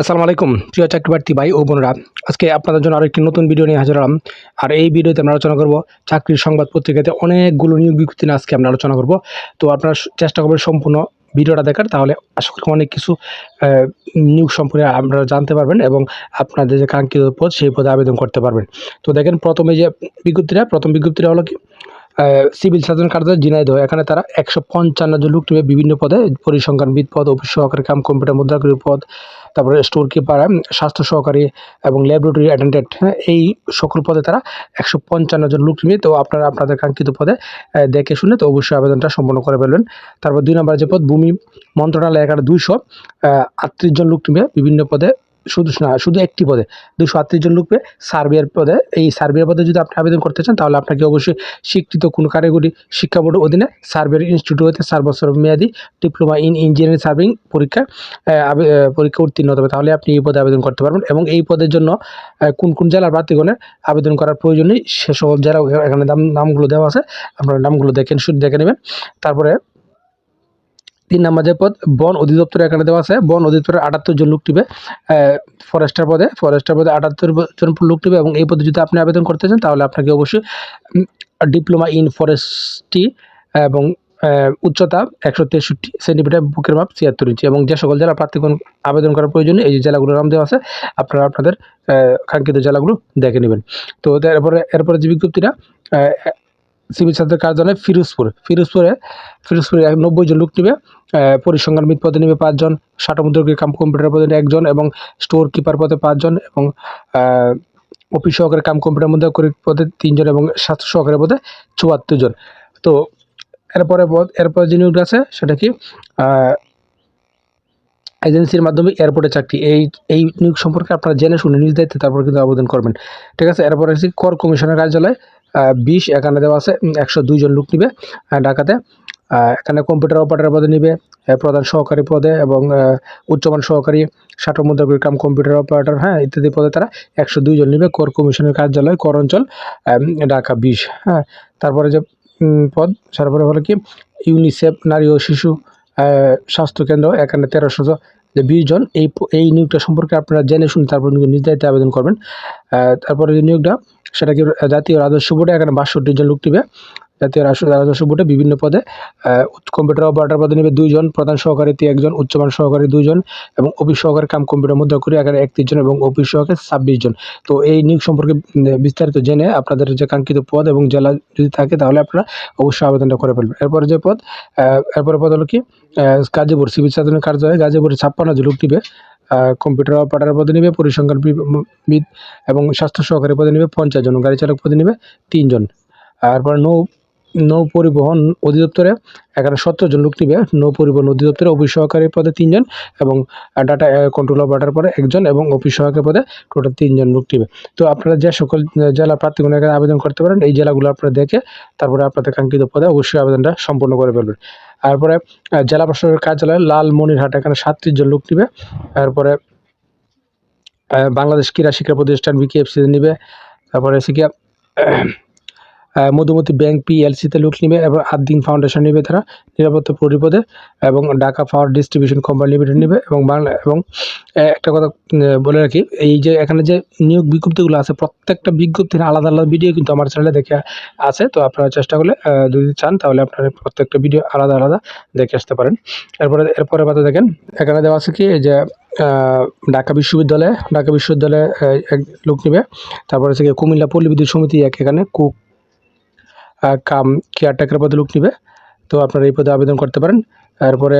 আসসালামু আলাইকুম, প্রিয় চাকরিপ্রার্থী ভাই ও বোনরা। আজকে আপনাদের জন্য আরেকটি নতুন ভিডিও নিয়ে হাজির হলাম। আর এই ভিডিওতে আমরা আলোচনা করব চাকরির সংবাদ পত্রিকাতে অনেকগুলো নিয়োগ বিজ্ঞপ্তি নিয়ে আজকে আমরা আলোচনা করব। তো আপনারা চেষ্টা করবেন সম্পূর্ণ ভিডিওটা দেখার, তাহলে আশা করি অনেক কিছু নিয়োগ সম্পর্কে আপনারা জানতে পারবেন এবং আপনাদের যে কাঙ্ক্ষিত পদ, সেই পদে আবেদন করতে পারবেন। তো দেখেন, প্রথমে যে বিজ্ঞপ্তিটা, প্রথম বিজ্ঞপ্তিটা হলো কি? সিভিল সার্জন কার্যালয় ঝিনাইদহ এখানে তারা একশো পঞ্চান্ন জন লোক নেবে বিভিন্ন পদে পরিসংখ্যানবিদ পদ, অফিস সহকারী কাম কম্পিউটার মুদ্রাকরী পদ, তারপরে স্টোর কিপার স্বাস্থ্য সহকারী এবং ল্যাবরেটরি অ্যাটেন্ডেন্ট। হ্যাঁ এই সকল পদে তারা একশো পঞ্চান্ন জন লোক নেবে তো আপনারা আপনাদের কাঙ্ক্ষিত পদে দেখে শুনে তো অবশ্যই আবেদনটা সম্পন্ন করে ফেলবেন। তারপর দুই নম্বর যে পদ, ভূমি মন্ত্রণালয়, এখানে দুইশো আটত্রিশ জন লোক নেবে বিভিন্ন পদে শুধু না শুধু একটি পদে, দুশো আটত্রিশ জন লোক পেয়ে সার্বিয়ার পদে, এই সার্বিয়ার পদে যদি আপনি আবেদন করতে চান, তাহলে আপনাকে অবশ্যই স্বীকৃত কোনো কারিগরি শিক্ষা বোর্ডের অধীনে সার্বিয়ার ইনস্টিটিউট হতে চার বছর মেয়াদি ডিপ্লোমা ইন ইঞ্জিনিয়ারিং সার্ভিং পরীক্ষা পরীক্ষা উত্তীর্ণ হতে হবে। তাহলে আপনি এই পদে আবেদন করতে পারবেন এবং এই পদের জন্য কোন কোন জেলার প্রার্থীগণের আবেদন করার প্রয়োজন নেই সে সকল জেলা এখানে নাম, নামগুলো দেওয়া আছে। আপনারা নামগুলো দেখেন, শুধু দেখে নেবেন। তারপরে তিন নম্বর যে পদ বন অধিদপ্তর এখানে দেওয়া আছে। বন অধিদপ্তরের আটাত্তর জন লোক টিবে ফরেস্টার পদে ফরেস্টার পদে আটাত্তর জন লোক টিবে এবং এই পদে যদি আপনি আবেদন করতে চান, তাহলে আপনাকে অবশ্যই ডিপ্লোমা ইন ফরেস্ট্রি এবং উচ্চতা একশো তেষট্টি সেন্টিমিটার বুকের মাপ ছিয়াত্তর ইঞ্চি এবং যে সকল জেলা প্রার্থীগণ আবেদন করার প্রয়োজনে এই যে জেলাগুলোর নাম দেওয়া আছে, আপনারা আপনাদের কাঙ্ক্ষিত জেলাগুলো দেখে নেবেন। তো এরপরে এরপরে যে বিজ্ঞপ্তিটা সিভিল সার্জন কার্যালয় ফিরোজপুর। ফিরোজপুরে ফিরোজপুরে নব্বই জন লোক নেবে পরিসংখ্যান পরিসংখ্যানবিদ পদে নেবে পাঁচজন ষাটমুদ্রকী কাম কম্পিউটার পদে একজন এবং স্টোর কিপার পদে পাঁচজন এবং অফিস সহকারী কাম কম্পিউটার মধ্যে পদে তিনজন এবং স্বাস্থ্য সহকারী পদে চুয়াত্তর জন। তো, এরপরে এরপরে যে নিয়োগটা আছে সেটা কি? এজেন্সির মাধ্যমে এয়ারপোর্টে চাকরি। এই এই নিয়োগ সম্পর্কে আপনারা জেনে শুনে নিজ দায়িত্বে তারপর কিন্তু আবেদন করবেন। ঠিক আছে? এরপরে আছে কর কমিশনের কার্যালয়। বিশ এখানে দেওয়া আছে একশো দুইজন লোক নিবে ঢাকাতে। এখানে কম্পিউটার অপারেটর পদে নিবে প্রধান সহকারী পদে এবং উচ্চমান সহকারী ষাটো মুদ্রা কাম কম্পিউটার অপারেটর হ্যাঁ ইত্যাদি পদে তারা একশো দুইজন নিবে কর কমিশনের কার্যালয় কর অঞ্চল ঢাকা বিশ হ্যাঁ। তারপরে যে পদ তারপরে হলো কি ইউনিসেফ নারী ও শিশু আহ, স্বাস্থ্য কেন্দ্র এখানে তেরোশো যে বিশ জন এই এই নিয়োগটা সম্পর্কে আপনারা জেনে শুনে তারপর নিজ আবেদন করবেন। তারপরে যে নিয়োগটা সেটা কি জাতীয় রাজস্ব বোর্ডে এখানে বাষট্টি জন লোক নিবে। জাতীয় রাজস্ব বোর্ডে বিভিন্ন পদে কম্পিউটার অপারেটর পদে নেবে দুইজন প্রধান সহকারীতে একজন উচ্চমান সহকারী দুইজন এবং অফিস সহকারী কাম কম্পিউটার মধ্যে করে এখানে একত্রিশ জন এবং অফিস সহকারী ছাব্বিশ জন। তো এই নিয়োগ সম্পর্কে বিস্তারিত জেনে আপনাদের যে কাঙ্ক্ষিত পদ এবং জেলা যদি থাকে তাহলে আপনারা অবশ্যই আবেদনটা করে ফেলবেন। এরপর যে পদ এরপরে পদ হলো কি গাজীপুর সিভিল সার্জনের কার্যালয় গাজীপুরে ছাপ্পান্ন জন লোক আহ, কম্পিউটার অপারেটার পদে নেবে, পরিসংখ্যান বি- বিদ এবং স্বাস্থ্য সহকারী পদে নেবে পঞ্চাশ জন, গাড়ি চালক পদে নেবে তিনজন। তারপর নৌ নৌ পরিবহন অধিদপ্তরে এখানে সত্তর জন লোক নিবে। নৌ পরিবহন অধিদপ্তরে অফিস সহকারী পদে তিনজন এবং ডাটা কন্ট্রোল অপারেটর পদে একজন এবং অফিস সহকারী পদে টোটাল তিনজন লোক নিবে। তো আপনারা যে সকল জেলা প্রার্থীগুলো এখানে আবেদন করতে পারেন, এই জেলাগুলো আপনারা দেখে তারপরে আপনাদের কাঙ্ক্ষিত পদে অবশ্যই আবেদনটা সম্পূর্ণ করে ফেলবেন। তারপরে জেলা প্রশাসকের কার্যালয় লালমনিরহাট, এখানে সাতত্রিশ জন লোক নিবে। তারপরে বাংলাদেশ ক্রীড়া শিক্ষা প্রতিষ্ঠান বিকেএফসি নিবে। তারপরে হচ্ছে মধুমতি ব্যাংক পিএলসিতে লোক নিবে এবং আদ্দিন ফাউন্ডেশন নিবে তারা, নিরাপত্তা পরিপদে এবং Dhaka power distribution company limited নিবে এবং বাংলা এবং একটা কথা বলে রাখি, এই যে এখানে যে নিয়োগ বিজ্ঞপ্তিগুলো আছে, প্রত্যেকটা বিজ্ঞপ্তির আলাদা আলাদা ভিডিও কিন্তু আমার চ্যানেলে দেখে আছে, তো আপনারা চেষ্টা করলে যদি চান তাহলে আপনারা প্রত্যেকটা ভিডিও আলাদা আলাদা দেখে আসতে পারেন। এরপরে এরপরে কথা দেখেন, এখানে দেওয়া আছে কি যে ঢাকা বিশ্ববিদ্যালয়ে ঢাকা বিশ্ববিদ্যালয়ে এক লোক নেবে, তারপরে হচ্ছে কুমিল্লা পল্লী বিদ্যুৎ সমিতি এক এখানে কুক কাম কেয়ারটেকার পদে লোক নিবে। তো আপনারা এই পদে আবেদন করতে পারেন। তারপরে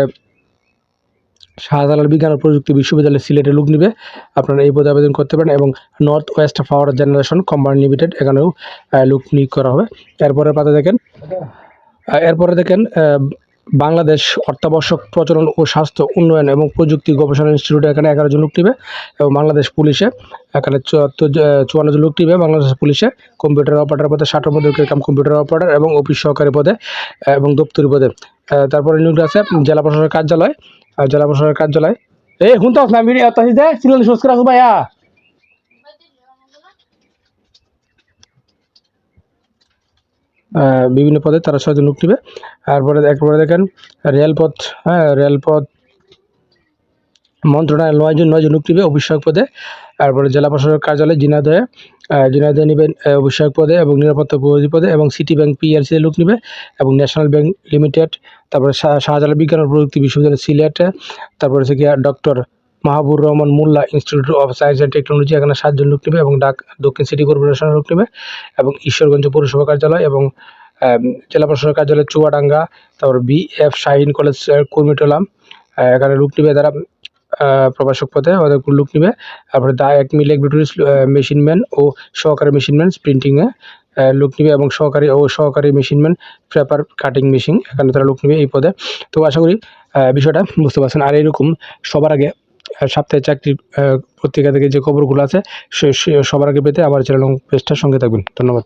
শাহজালাল বিজ্ঞান ও প্রযুক্তি বিশ্ববিদ্যালয় সিলেটে লোক নিবে। আপনারা এই পদে আবেদন করতে পারেন এবং north west power generation company limited এখানেও লোক নিয়োগ করা হবে। এরপরে পাতা দেখেন। এরপরে দেখেন বাংলাদেশ অত্যাবশ্যক প্রচলন ও স্বাস্থ্য উন্নয়ন এবং প্রযুক্তি গবেষণা ইনস্টিটিউটে এখানে এগারো জন লোক নিবে এবং বাংলাদেশ পুলিশে এখানে চুয়ান্ন জন লোক নিবে বাংলাদেশ পুলিশে কম্পিউটার অপারেটর পদে ষাটের মধ্যে কাম কম্পিউটার অপারেটর এবং অফিস সহকারী পদে এবং দপ্তরি পদে। তারপরে নিয়োগটা আছে, জেলা প্রশাসনের কার্যালয় জেলা প্রশাসনের কার্যালয়। এই শুনতে না মিডিয়া তাহি দে, সিরিয়াল ভাইয়া। বিভিন্ন পদে তারা ছয়জন লোক নিবে। তারপরে একবারে দেখেন, রেলপথ হ্যাঁ রেলপথ মন্ত্রণালয় নয়জন নয়জন লোক নিবে অভিষেক পদে। তারপরে জেলা প্রশাসক কার্যালয় জিনাদয়ে জিনাদয়ে নেবেন অভিষেক পদে এবং নিরাপত্তা উপপতি পদে এবং সিটি ব্যাংক পিএলসি লোক নিবে এবং ন্যাশনাল ব্যাংক লিমিটেড। তারপরে শাহ- শাহজালাল বিজ্ঞান ও প্রযুক্তি বিশ্ববিদ্যালয় সিলেটে। তারপরে হচ্ছে গিয়া doctor Mahbur Rahman Molla institute of science and technology এখানে সাতজন লোক নেবে এবং ডাক দক্ষিণ সিটি কর্পোরেশনের লোক নেবে এবং ঈশ্বরগঞ্জ পৌরসভা কার্যালয় এবং জেলা প্রশাসক কার্যালয় চুয়াডাঙ্গা তারপর বি এফ শাহিন কলেজ আহ, কুর্মিটোলা এখানে লোক নিবে তারা প্রভাষক পদে ওদের লোক নিবে। তারপরে দা এক মিল ইলেকট্রনিক্স মেশিনম্যান ও সহকারী মেশিনম্যান প্রিন্টিংয়ে লোক নিবে এবং সহকারী ও সহকারী মেশিনম্যান পেপার কাটিং মেশিন এখানে তারা লোক নিবে এই পদে। তো আশা করি বিষয়টা বুঝতে পারছেন। আর এরকম সবার আগে সাপ্তাহিক চাকরির পত্রিকা থেকে যে খবরগুলো আছে সবার আগে পেতে আমার চ্যানেল পেজটার সঙ্গে থাকবেন। ধন্যবাদ।